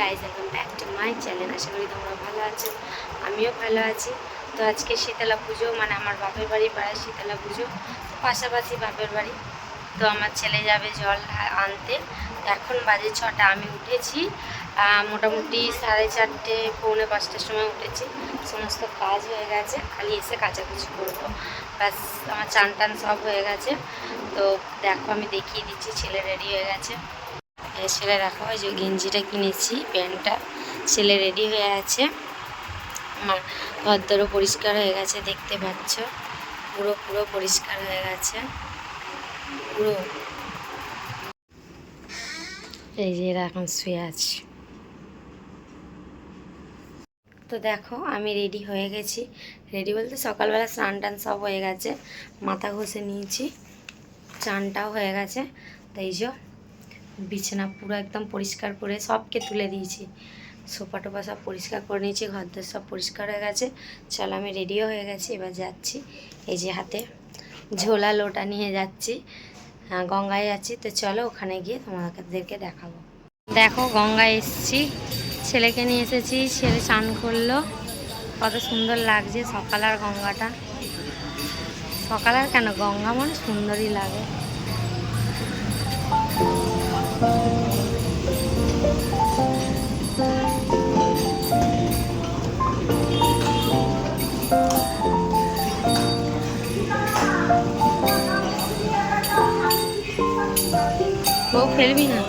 Guys welcome back to my channel আশা করি তোমরা ভালো আছো, আমিও ভালো আছি। তো আজকে শীতলা পুজো মানে আমার বাপের বাড়ি পাড়ায় শীতলা পুজো পাশাপাশি বাপের বাড়ি। তো আমার ছেলে যাবে জল আনতে। এখন বাজে ছটা, আমি উঠেছি। মোটামুটি সাড়ে চারটে, পৌনে পাঁচটার সময় উঠেছি। সমস্ত কাজ হয়ে গেছে, খালি এসে কাচাকুচি করব। ব্যাস, আমার চান টান সব হয়ে গেছে। তো দেখো, আমি দেখিয়ে দিচ্ছি, ছেলে রেডি হয়ে গেছে। ছেলে দেখো ওই যে গেঞ্জিটা কিনেছি, প্যান্টটা ছেলে রেডি হয়ে আছে। আমার ঘরদরও পরিষ্কার হয়ে গেছে, দেখতে পাচ্ছ? পুরো পুরো পরিষ্কার হয়ে গেছে। পুরো। এই যে এরা এখন শুয়ে আছে। তো দেখো, আমি রেডি হয়ে গেছি। রেডি বলতে সকালবেলা স্নান টান সব হয়ে গেছে। মাথা ঘষে নিয়েছি। চানটাও হয়ে গেছে। তাই যে বিছানা পুরো একদম পরিষ্কার করে সবকে তুলে দিয়েছি। সোফা টোফা সব পরিষ্কার করে নিয়েছি ঘরদোর সব পরিষ্কার হয়ে গেছে। চলো আমি রেডিও হয়ে গেছি এবার যাচ্ছি। এই যে হাতে ঝোলা লোটা নিয়ে যাচ্ছি। হ্যাঁ, গঙ্গায় যাচ্ছি। তো চলো ওখানে গিয়ে তোমাদেরকে দেখাবো। দেখো গঙ্গায় এসেছি। ছেলেকে নিয়ে এসেছি ছেলে স্নান করল। কত সুন্দর লাগছে সকাল আর গঙ্গাটা। সকাল আর কেন? গঙ্গা মানে সুন্দরই লাগে। না?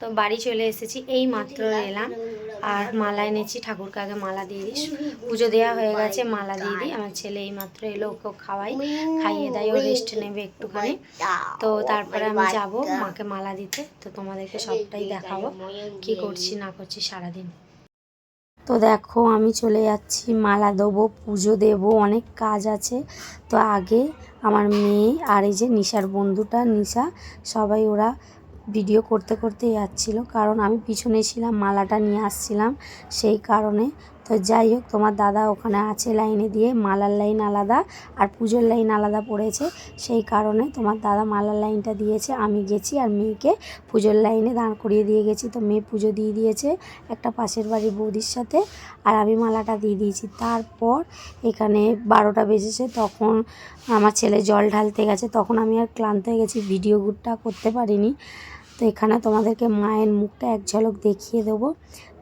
তো বাড়ি চলে এসেছি এই মাত্র এলাম। আর মালা এনেছি, ঠাকুরকে আগে মালা দিয়ে দিস পুজো দেওয়া হয়ে গেছে, মালা দিয়ে দিই। আমার ছেলে এই মাত্র এলো ওকেও খাওয়াই, খাইয়ে দেয়, ও রেস্ট নেবে একটুখানি। তো তারপরে আমি যাব মাকে মালা দিতে। তো তোমাদেরকে সবটাই দেখাবো, কি করছি, না করছি সারাদিন। তো দেখো, আমি চলে যাচ্ছি, মালা দেবো, পুজো দেবো, অনেক কাজ আছে। তো আগে আমার মেয়ে আর এই যে নিশার বন্ধুটা, নিশা, সবাই ওরা ভিডিও করতে করতে যাচ্ছিল। কারণ আমি পিছনে ছিলাম মালাটা নিয়ে আসছিলাম। সেই কারণে তো যাই হোক, তোমার দাদা ওখানে আছে লাইনে দিয়ে, মালার লাইন আলাদা আর পুজোর লাইন আলাদা পড়েছে। সেই কারণে তোমার দাদা মালার লাইনটা দিয়েছে, আমি গেছি আর মেয়েকে পুজোর লাইনে দাঁড় করিয়ে দিয়ে গেছি। তো মেয়ে পুজো দিয়ে দিয়েছে একটা পাশের বাড়ির বৌদির সাথে আর আমি মালাটা দিয়ে দিয়েছি। তারপর এখানে বারোটা বেজেছে, তখন আমার ছেলে জল ঢালতে গেছে, তখন আমি আর ক্লান্ত হয়ে গেছি, ভিডিও গুডটা করতে পারিনি। তো এখানে তোমাদেরকে মায়ের মুখটা এক ঝলক দেখিয়ে দেবো।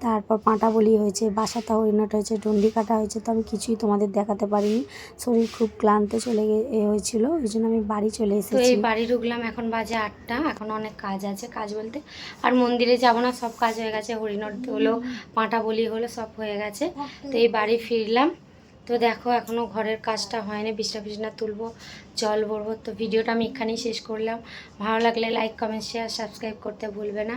তারপর পাঁটা বলি হয়েছে বাসাতা হরিণাট হয়েছে ডন্ডি কাটা হয়েছে তো আমি কিছুই তোমাদের দেখাতে পারিনি। শরীর খুব ক্লান্ত চলে গে এ হয়েছিল ওই জন্য আমি বাড়ি চলে এসেছি এই বাড়ি ঢুকলাম এখন বাজে আটটা এখন অনেক কাজ আছে কাজ বলতে। আর মন্দিরে যাব না সব কাজ হয়ে গেছে হরিণট হলো পাঁটা বলি হলো সব হয়ে গেছে। তো এই বাড়ি ফিরলাম। তো দেখো এখনও ঘরের কাজটা হয়নি, বিছনা বিছনা তুলবো, জল ভরবো। তো ভিডিওটা আমি এখানেই শেষ করলাম। ভালো লাগলে লাইক কমেন্ট শেয়ার সাবস্ক্রাইব করতে ভুলবে না।